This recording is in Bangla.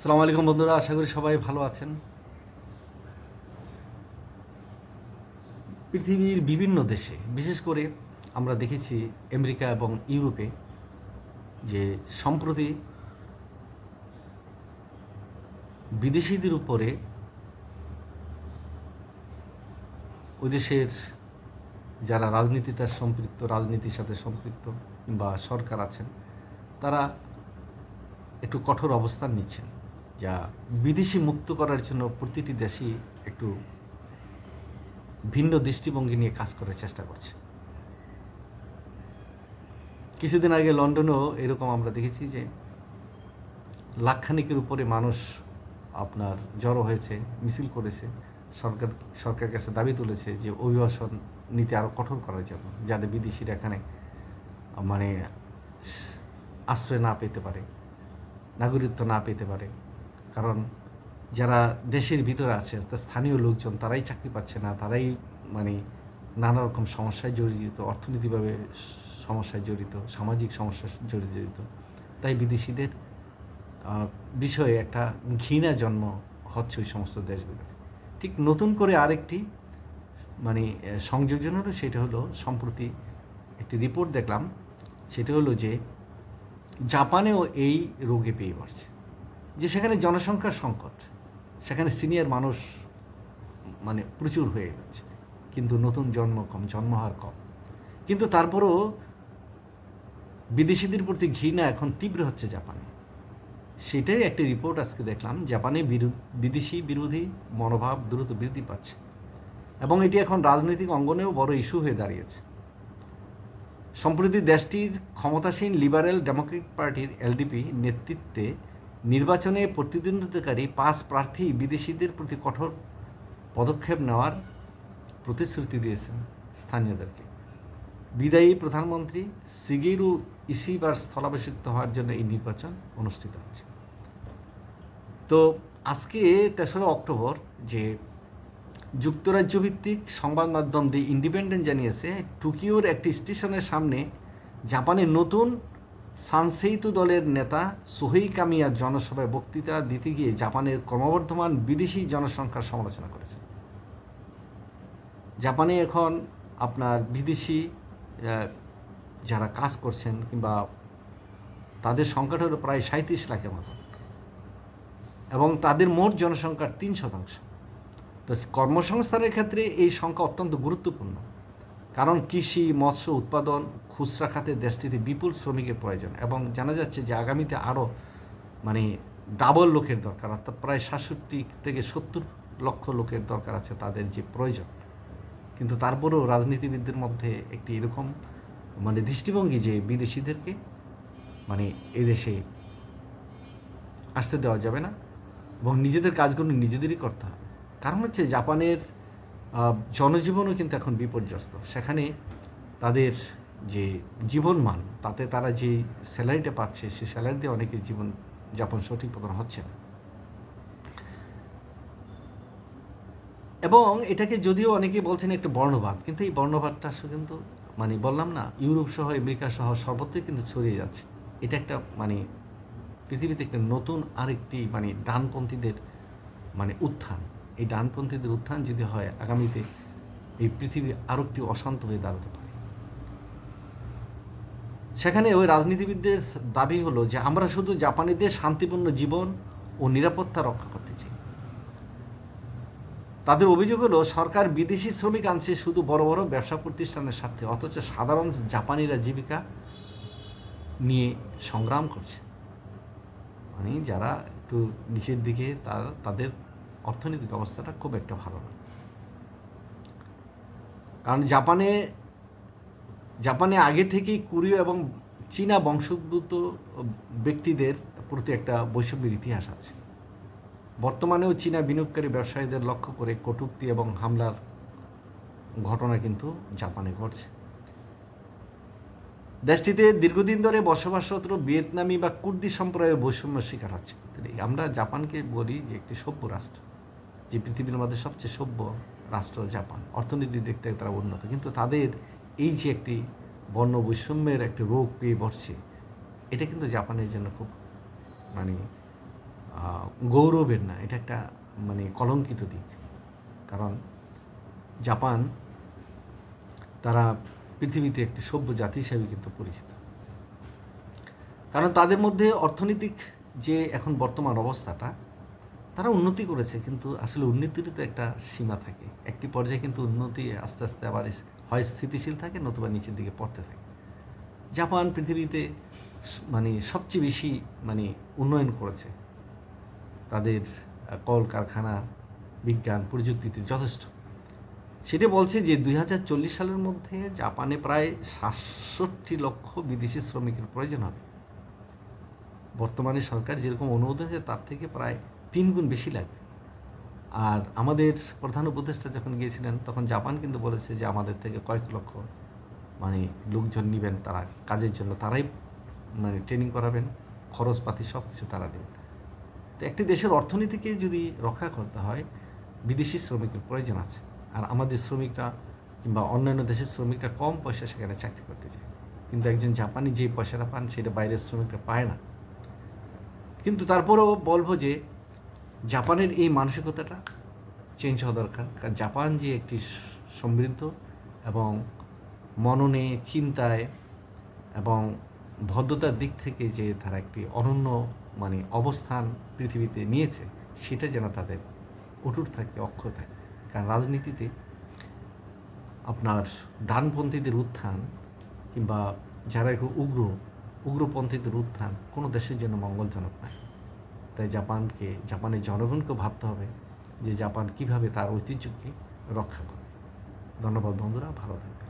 সালাম আলাইকুম বন্ধুরা, আশা করি সবাই ভালো আছেন। পৃথিবীর বিভিন্ন দেশে, বিশেষ করে আমরা দেখেছি আমেরিকা এবং ইউরোপে, যে সম্প্রতি বিদেশিদের উপরে ওই দেশের যারা রাজনীতিতে সম্পৃক্ত, রাজনীতির সাথে সম্পৃক্ত কিংবা সরকার আছেন, তারা একটু কঠোর অবস্থান নিচ্ছেন। যা বিদেশি মুক্ত করার জন্য প্রতিটি দেশই একটু ভিন্ন দৃষ্টিভঙ্গি নিয়ে কাজ করার চেষ্টা করছে। কিছুদিন আগে লন্ডনেও এরকম আমরা দেখেছি যে লাখখানিকের উপরে মানুষ আপনার জড়ো হয়েছে, মিছিল করেছে, সরকার, সরকারের কাছে দাবি তুলেছে যে অভিবাসন নীতি আরও কঠোর করার জন্য, যাতে বিদেশিরা এখানে মানে আশ্রয় না পেতে পারে, নাগরিকত্ব না পেতে পারে। কারণ যারা দেশের ভিতরে আছে, অর্থাৎ স্থানীয় লোকজন, তারাই চাকরি পাচ্ছে না, তারাই মানে নানা রকম সমস্যায় জড়িত অর্থনীতিভাবে সমস্যায় জড়িত, সামাজিক সমস্যা জড়িত তাই বিদেশিদের বিষয়ে একটা ঘৃণা জন্ম হচ্ছে ওই সমস্ত দেশগুলোতে। ঠিক নতুন করে আরেকটি মানে সংযোজন হলো, সেটা হলো সম্প্রতি একটি রিপোর্ট দেখলাম, সেটা হলো যে, জাপানেও এই রোগে পেয়ে পড়ছে। যে সেখানে জনসংখ্যার সংকট, সেখানে সিনিয়র মানুষ মানে প্রচুর হয়ে যাচ্ছে কিন্তু নতুন জন্ম কম, জন্মহার কম। কিন্তু তারপরেও বিদেশিদের প্রতি ঘৃণা এখন তীব্র হচ্ছে জাপানে। সেটাই একটি রিপোর্ট আজকে দেখলাম, জাপানে বিদেশি বিরোধী মনোভাব দ্রুত বৃদ্ধি পাচ্ছে। এবং এটি এখন রাজনৈতিক অঙ্গনেও বড় ইস্যু হয়ে দাঁড়িয়েছে। সম্প্রতি দেশটির ক্ষমতাসীন লিবারেল ডেমোক্রেটিক পার্টির এলডিপি নেতৃত্বে নির্বাচনে প্রতিদ্বন্দ্বিতাকারী পাঁচ প্রার্থী বিদেশিদের প্রতি কঠোর পদক্ষেপ নেওয়ার প্রতিশ্রুতি দিয়েছেন স্থানীয়দেরকে। বিদায়ী প্রধানমন্ত্রী সিগেরু ইসিবার স্থলাভিষিক্ত হওয়ার জন্য এই নির্বাচন অনুষ্ঠিত হচ্ছে। তো আজকে তেসরা অক্টোবর যে যুক্তরাজ্য ভিত্তিক সংবাদ মাধ্যম দি ইন্ডিপেন্ডেন্ট জানিয়েছে, টোকিওর একটি স্টেশনের সামনে জাপানের নতুন সানসেইতু দলের নেতা সোহেই কামিয়া জনসভায় বক্তৃতা দিতে গিয়ে জাপানের ক্রমবর্ধমান বিদেশি জনসংখ্যার সমালোচনা করেছেন। জাপানে এখন আপনার বিদেশি যারা কাজ করছেন কিংবা তাদের সংখ্যাটা হলো প্রায় সাঁত্রিশ লাখের মতো এবং তাদের মোট জনসংখ্যার তিন শতাংশ। তো কর্মসংস্থানের ক্ষেত্রে এই সংখ্যা অত্যন্ত গুরুত্বপূর্ণ। কারণ কৃষি, মৎস্য উৎপাদন, খুচরা খাতে দেশটিতে বিপুল শ্রমিকের প্রয়োজন এবং জানা যাচ্ছে যে আগামীতে আরও মানে ডাবল লোকের দরকার, অর্থাৎ প্রায় সাতষট্টি থেকে সত্তর লক্ষ লোকের দরকার আছে তাদের যে প্রয়োজন। কিন্তু তারপরেও রাজনীতিবিদদের মধ্যে একটি এরকম মানে দৃষ্টিভঙ্গি যে বিদেশিদেরকে মানে এদেশে আসতে দেওয়া যাবে না এবং নিজেদের কাজগুলো নিজেদেরই করতে হবে। কারণ হচ্ছে জাপানের জনজীবনও কিন্তু এখন বিপর্যস্ত। সেখানে তাদের যে জীবনমান, তাতে তারা যে স্যালারিটা পাচ্ছে, সে স্যালারি দিয়ে অনেকের জীবন যাপন সঠিক মতন হচ্ছে না। এবং এটাকে যদিও অনেকে বলছেন একটা বর্ণবাদ, কিন্তু এই বর্ণবাদটা কিন্তু মানে বললাম না, ইউরোপ সহ, আমেরিকা সহ সর্বত্রই কিন্তু ছড়িয়ে যাচ্ছে। এটা একটা মানে পৃথিবীতে একটা নতুন আরেকটি মানে ডানপন্থীদের মানে উত্থান। এই ডানপন্থীদের উত্থান যদি হয়, আগামীতে এই পৃথিবী আরও একটি অশান্ত হয়ে দাঁড়াতে পারে। সেখানে ওই রাজনীতিবিদদের দাবি হলো যে, আমরা শুধু জাপানিদের শান্তিপূর্ণ জীবন ও নিরাপত্তা রক্ষা করতে চাই। তাদের অভিযোগ হলো, সরকার বিদেশি শ্রমিক আনছে শুধু বড় বড় ব্যবসা প্রতিষ্ঠানের স্বার্থে, অথচ সাধারণ জাপানিরা জীবিকা নিয়ে সংগ্রাম করছে। মানে যারা একটু নিচের দিকে, তার, তাদের অর্থনৈতিক অবস্থাটা খুব একটা ভালো না। কারণ জাপানে জাপানে আগে থেকেই কোরীয় এবং চীনা বংশোদ্ভূত ব্যক্তিদের প্রতি একটা বৈষম্যের ইতিহাস আছে। বর্তমানেও চীনা বিনিয়োগকারী ব্যবসায়ীদের লক্ষ্য করে কটূক্তি এবং হামলার ঘটনা কিন্তু জাপানে ঘটছে। দেশটিতে দীর্ঘদিন ধরে বসবাসরত ভিয়েতনামি বা কুর্দি সম্প্রদায়ের বৈষম্য শিকার হচ্ছে। আমরা জাপানকে বলি যে একটি সভ্য রাষ্ট্র। যে পৃথিবীর মধ্যে সবচেয়ে সভ্য রাষ্ট্র জাপান। অর্থনীতি দেখতে তারা উন্নত, কিন্তু তাদের এই যে একটি বর্ণ বৈষম্যের একটি রোগ পেয়ে বসছে এটা কিন্তু জাপানের জন্য খুব মানে গৌরবের না, এটা একটা মানে কলঙ্কিত দিক। কারণ জাপান তারা পৃথিবীতে একটি সভ্য জাতি হিসাবে কিন্তু পরিচিত। কারণ তাদের মধ্যে অর্থনৈতিক যে এখন বর্তমান অবস্থাটা তারা উন্নতি করেছে কিন্তু আসলে উন্নতির তো একটা সীমা থাকে। একটি পর্যায়ে কিন্তু উন্নতি আস্তে আস্তে আবার হয় স্থিতিশীল থাকে নতুবা নিচের দিকে পড়তে থাকে। জাপান পৃথিবীতে মানে সবচেয়ে বেশি মানে উন্নয়ন করেছে। তাদের আহ, কলকারখানা বিজ্ঞান প্রযুক্তিতে যথেষ্ট। সেটা বলছে যে দুই হাজার চল্লিশ সালের মধ্যে জাপানে প্রায় সাতষট্টি লক্ষ বিদেশি শ্রমিকের প্রয়োজন হবে। বর্তমানে সরকার যেরকম অনুমোদন আছে তার থেকে প্রায় তিন গুণ বেশি লাগবে। আর আমাদের প্রধান উপদেষ্টা যখন গিয়েছিলেন, তখন জাপান কিন্তু বলেছে যে আমাদের থেকে কয়েক লক্ষ মানে লোকজন নেবেন, তারা কাজের জন্য তারাই মানে ট্রেনিং করাবেন, খরচপাতি সব কিছু তারা দেবেন। তো একটি দেশের অর্থনীতিকে যদি রক্ষা করতে হয়, বিদেশি শ্রমিকের প্রয়োজন আছে। আর আমাদের শ্রমিকরা কিংবা অন্যান্য দেশের শ্রমিকরা কম পয়সা সেখানে চাকরি করতে যায় কিন্তু একজন জাপানি যে পয়সাটা পান, সেটা বাইরের শ্রমিকরা পায় না। কিন্তু তারপরেও বলব যে জাপানের এই মানসিকতাটা চেঞ্জ হওয়া দরকার। কারণ জাপান যে একটি সমৃদ্ধ এবং মননে, চিন্তায় এবং ভদ্রতার দিক থেকে যে তারা একটি অনন্য মানে অবস্থান পৃথিবীতে নিয়েছে, সেটা যেন তাদের অটুট থাকে অক্ষয় থাকে। কারণ রাজনীতিতে আপনার ডানপন্থীদের উত্থান কিংবা যারা একটু উগ্র, উগ্রপন্থীদের উত্থান কোনো দেশের জন্য মঙ্গলজনক নয়। তাই জাপানকে, জাপানের জনগণকে ভাবতে হবে যে জাপান কীভাবে তার ঐতিহ্যকে রক্ষা করে ধন্যবাদ বন্ধুরা, ভালো থাকবে